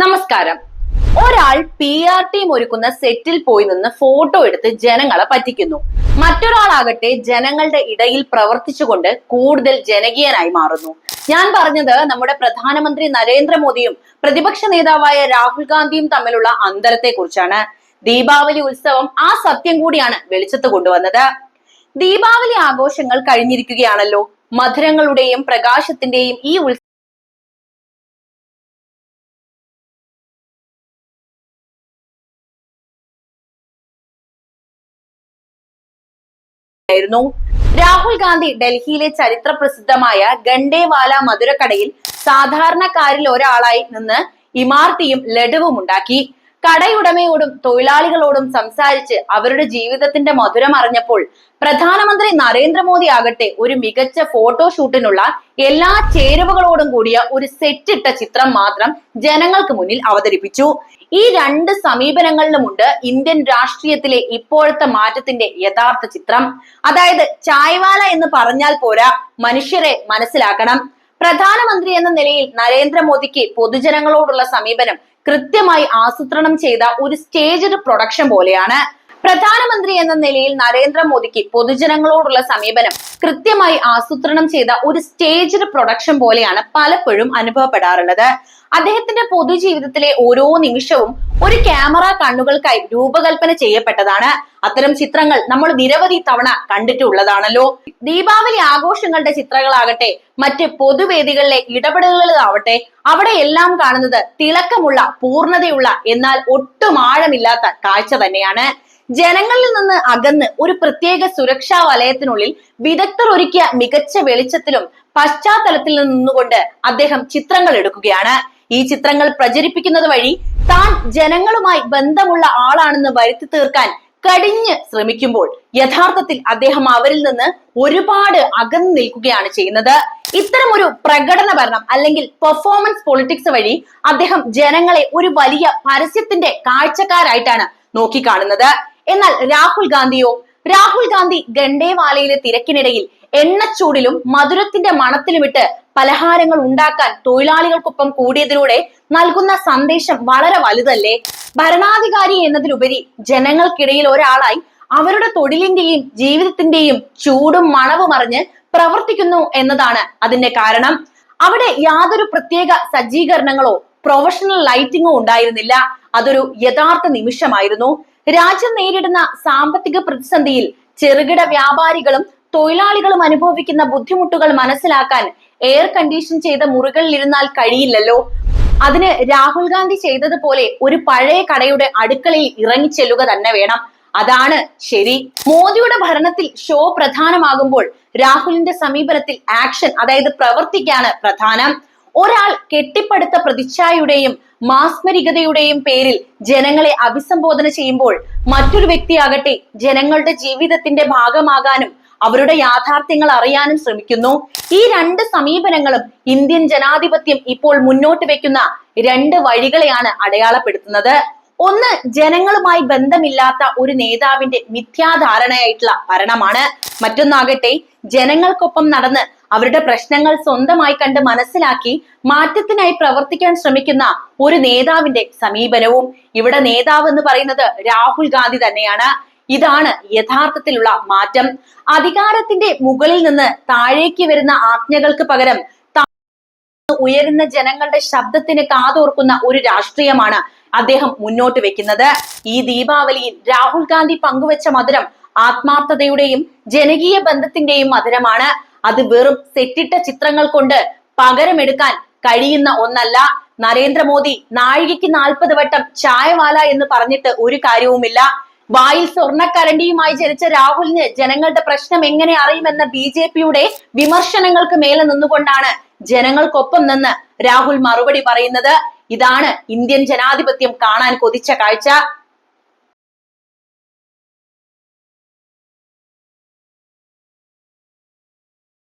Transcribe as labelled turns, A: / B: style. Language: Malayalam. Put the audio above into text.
A: നമസ്കാരം. ഒരാൾ പി ആർ ടീം ഒരുക്കുന്ന സെറ്റിൽ പോയി നിന്ന് ഫോട്ടോ എടുത്ത് ജനങ്ങളെ പറ്റിക്കുന്നു. മറ്റൊരാളാകട്ടെ ജനങ്ങളുടെ ഇടയിൽ പ്രവർത്തിച്ചുകൊണ്ട് കൂടുതൽ ജനകീയനായി മാറുന്നു. ഞാൻ പറഞ്ഞത് നമ്മുടെ പ്രധാനമന്ത്രി നരേന്ദ്രമോദിയും പ്രതിപക്ഷ നേതാവായ രാഹുൽ ഗാന്ധിയും തമ്മിലുള്ള അന്തരത്തെ കുറിച്ചാണ് ദീപാവലി ഉത്സവം ആ സത്യം കൂടിയാണ് വെളിച്ചത്ത് കൊണ്ടുവന്നത്. ദീപാവലി ആഘോഷങ്ങൾ കഴിഞ്ഞിരിക്കുകയാണല്ലോ. മധുരങ്ങളുടെയും പ്രകാശത്തിന്റെയും ഈ ഉത്സവം ആയിരുന്നു. രാഹുൽ ഗാന്ധി ഡൽഹിയിലെ ചരിത്ര പ്രസിദ്ധമായ ഗണ്ടേവാല മധുരക്കടയിൽ സാധാരണക്കാരിൽ ഒരാളായി നിന്ന് ഇമാർത്തിയും ലഡുവും ഉണ്ടാക്കി. കടയുടമയോടും തൊഴിലാളികളോടും സംസാരിച്ച് അവരുടെ ജീവിതത്തിന്റെ മധുരം അറിഞ്ഞപ്പോൾ പ്രധാനമന്ത്രി നരേന്ദ്രമോദി ആകട്ടെ ഒരു മികച്ച ഫോട്ടോഷൂട്ടിനുള്ള എല്ലാ ചേരുവകളോടും കൂടിയ ഒരു സെറ്റിട്ട ചിത്രം മാത്രം ജനങ്ങൾക്ക് മുന്നിൽ അവതരിപ്പിച്ചു. ഈ രണ്ട് സമീപനങ്ങളിലുമുണ്ട് ഇന്ത്യൻ രാഷ്ട്രീയത്തിലെ ഇപ്പോഴത്തെ മാറ്റത്തിന്റെ യഥാർത്ഥ ചിത്രം. അതായത് ചായ്വാല എന്ന് പറഞ്ഞാൽ പോരാ മനുഷ്യരെ മനസ്സിലാക്കണം. പ്രധാനമന്ത്രി എന്ന നിലയിൽ നരേന്ദ്രമോദിക്ക് പൊതുജനങ്ങളോടുള്ള സമീപനം കൃത്യമായി ആസൂത്രണം ചെയ്ത ഒരു സ്റ്റേജ് പ്രൊഡക്ഷൻ പോലെയാണ് പ്രധാനമന്ത്രി എന്ന നിലയിൽ നരേന്ദ്രമോദിക്ക് പൊതുജനങ്ങളോടുള്ള സമീപനം കൃത്യമായി ആസൂത്രണം ചെയ്ത ഒരു സ്റ്റേജ്ഡ് പ്രൊഡക്ഷൻ പോലെയാണ് പലപ്പോഴും അനുഭവപ്പെടാറുള്ളത്. അദ്ദേഹത്തിന്റെ പൊതുജീവിതത്തിലെ ഓരോ നിമിഷവും ഒരു ക്യാമറ കണ്ണുകൾക്കായി രൂപകൽപ്പന ചെയ്യപ്പെട്ടതാണ്. അത്തരം ചിത്രങ്ങൾ നമ്മൾ നിരവധി തവണ കണ്ടിട്ടുള്ളതാണല്ലോ. ദീപാവലി ആഘോഷങ്ങളുടെ ചിത്രങ്ങളാകട്ടെ മറ്റ് പൊതുവേദികളിലെ ഇടപെടലുകളാവട്ടെ അവിടെ എല്ലാം കാണുന്നത് തിളക്കമുള്ള പൂർണതയുള്ള എന്നാൽ ഒട്ടും ആഴമില്ലാത്ത കാഴ്ച തന്നെയാണ്. ജനങ്ങളിൽ നിന്ന് അകന്ന് ഒരു പ്രത്യേക സുരക്ഷാ വലയത്തിനുള്ളിൽ വിദഗ്ധർ ഒരുക്കിയ മികച്ച വെളിച്ചത്തിലും പശ്ചാത്തലത്തിൽ നിന്നുകൊണ്ട് അദ്ദേഹം ചിത്രങ്ങൾ എടുക്കുകയാണ്. ഈ ചിത്രങ്ങൾ പ്രചരിപ്പിക്കുന്നത് വഴി താൻ ജനങ്ങളുമായി ബന്ധമുള്ള ആളാണെന്ന് വരുത്തി തീർക്കാൻ കടിഞ്ഞ് ശ്രമിക്കുമ്പോൾ യഥാർത്ഥത്തിൽ അദ്ദേഹം അവരിൽ നിന്ന് ഒരുപാട് അകന്നു നിൽക്കുകയാണ് ചെയ്യുന്നത്. ഇത്തരം ഒരു പ്രകടന ഭരണം അല്ലെങ്കിൽ പെർഫോമൻസ് പൊളിറ്റിക്സ് വഴി അദ്ദേഹം ജനങ്ങളെ ഒരു വലിയ പരസ്യത്തിന്റെ കാഴ്ചക്കാരായിട്ടാണ് നോക്കിക്കാണുന്നത്. എന്നാൽ രാഹുൽ ഗാന്ധിയോ? രാഹുൽ ഗാന്ധി ഗണ്ടേവാലയിലെ തിരക്കിനിടയിൽ എണ്ണച്ചൂടിലും മധുരത്തിന്റെ മണത്തിലുമിട്ട് പലഹാരങ്ങൾ ഉണ്ടാക്കാൻ തൊഴിലാളികൾക്കൊപ്പം കൂടിയതിലൂടെ നൽകുന്ന സന്ദേശം വളരെ വലുതല്ലേ? ഭരണാധികാരി എന്നതിലുപരി ജനങ്ങൾക്കിടയിൽ ഒരാളായി അവരുടെ തൊഴിലിന്റെയും ജീവിതത്തിന്റെയും ചൂടും മണവും അറിഞ്ഞ് പ്രവർത്തിക്കുന്നു എന്നതാണ് അതിന്റെ കാരണം. അവിടെ യാതൊരു പ്രത്യേക സജ്ജീകരണങ്ങളോ പ്രൊഫഷണൽ ലൈറ്റിങ്ങോ ഉണ്ടായിരുന്നില്ല. അതൊരു യഥാർത്ഥ നിമിഷമായിരുന്നു. രാജ്യം നേരിടുന്ന സാമ്പത്തിക പ്രതിസന്ധിയിൽ ചെറുകിട വ്യാപാരികളും തൊഴിലാളികളും അനുഭവിക്കുന്ന ബുദ്ധിമുട്ടുകൾ മനസ്സിലാക്കാൻ എയർ കണ്ടീഷൻ ചെയ്ത മുറികളിൽ ഇരുന്നാൽ കഴിയില്ലല്ലോ. അതിന് രാഹുൽ ഗാന്ധി ചെയ്തതുപോലെ ഒരു പഴയ കടയുടെ അടുക്കളയിൽ ഇറങ്ങി ചെല്ലുക തന്നെ വേണം. അതാണ് ശരി. മോദിയുടെ ഭരണത്തിൽ ഷോ പ്രധാനമാകുമ്പോൾ രാഹുലിന്റെ സമീപനത്തിൽ ആക്ഷൻ അതായത് പ്രവർത്തിക്കാണ് പ്രധാനം. ഒരാൾ കെട്ടിപ്പടുത്ത പ്രതിച്ഛായയുടെയും മാസ്മരികതയുടെയും പേരിൽ ജനങ്ങളെ അഭിസംബോധന ചെയ്യുമ്പോൾ മറ്റൊരു വ്യക്തിയാകട്ടെ ജനങ്ങളുടെ ജീവിതത്തിന്റെ ഭാഗമാകാനും അവരുടെ യാഥാർത്ഥ്യങ്ങൾ അറിയാനും ശ്രമിക്കുന്നു. ഈ രണ്ട് സമീപനങ്ങളും ഇന്ത്യൻ ജനാധിപത്യം ഇപ്പോൾ മുന്നോട്ട് വെക്കുന്ന രണ്ട് വഴികളെയാണ് അടയാളപ്പെടുത്തുന്നത്. ഒന്ന് ജനങ്ങളുമായി ബന്ധമില്ലാത്ത ഒരു നേതാവിന്റെ മിഥ്യാധാരണയായിട്ടുള്ള ഭരണമാണ്. മറ്റൊന്നാകട്ടെ ജനങ്ങൾക്കൊപ്പം നടന്ന് അവരുടെ പ്രശ്നങ്ങൾ സ്വന്തമായി കണ്ട് മനസ്സിലാക്കി മാറ്റത്തിനായി പ്രവർത്തിക്കാൻ ശ്രമിക്കുന്ന ഒരു നേതാവിന്റെ സമീപനവും ഇവിടെ നേതാവ് എന്ന് പറയുന്നത് രാഹുൽ ഗാന്ധി തന്നെയാണ്. ഇതാണ് യഥാർത്ഥത്തിലുള്ള മാറ്റം. അധികാരത്തിന്റെ മുകളിൽ നിന്ന് താഴേക്ക് വരുന്ന ആജ്ഞകൾക്ക് പകരം ഉയരുന്ന ജനങ്ങളുടെ ശബ്ദത്തിന് കാതോർക്കുന്ന ഒരു രാഷ്ട്രീയമാണ് അദ്ദേഹം മുന്നോട്ട് വെക്കുന്നത്. ഈ ദീപാവലിയിൽ രാഹുൽ ഗാന്ധി പങ്കുവച്ച മധുരം ആത്മാർത്ഥതയുടെയും ജനകീയ ബന്ധത്തിന്റെയും മധുരമാണ്. അത് വെറും സെറ്റിട്ട ചിത്രങ്ങൾ കൊണ്ട് പകരമെടുക്കാൻ കഴിയുന്ന ഒന്നല്ല. നരേന്ദ്രമോദി നാഴികയ്ക്ക് നാൽപ്പത് വട്ടം ചായവാല എന്ന് പറഞ്ഞിട്ട് ഒരു കാര്യവുമില്ല. വായിൽ സ്വർണക്കരണ്ടിയുമായി ജനിച്ച രാഹുലിന് ജനങ്ങളുടെ പ്രശ്നം എങ്ങനെ അറിയുമെന്ന ബി ജെ പിയുടെ വിമർശനങ്ങൾക്ക് മേലെ നിന്നുകൊണ്ടാണ് ജനങ്ങൾക്കൊപ്പം നിന്ന് രാഹുൽ മറുപടി പറയുന്നത്. ഇതാണ് ഇന്ത്യൻ ജനാധിപത്യം കാണാൻ കൊതിച്ച കാഴ്ച.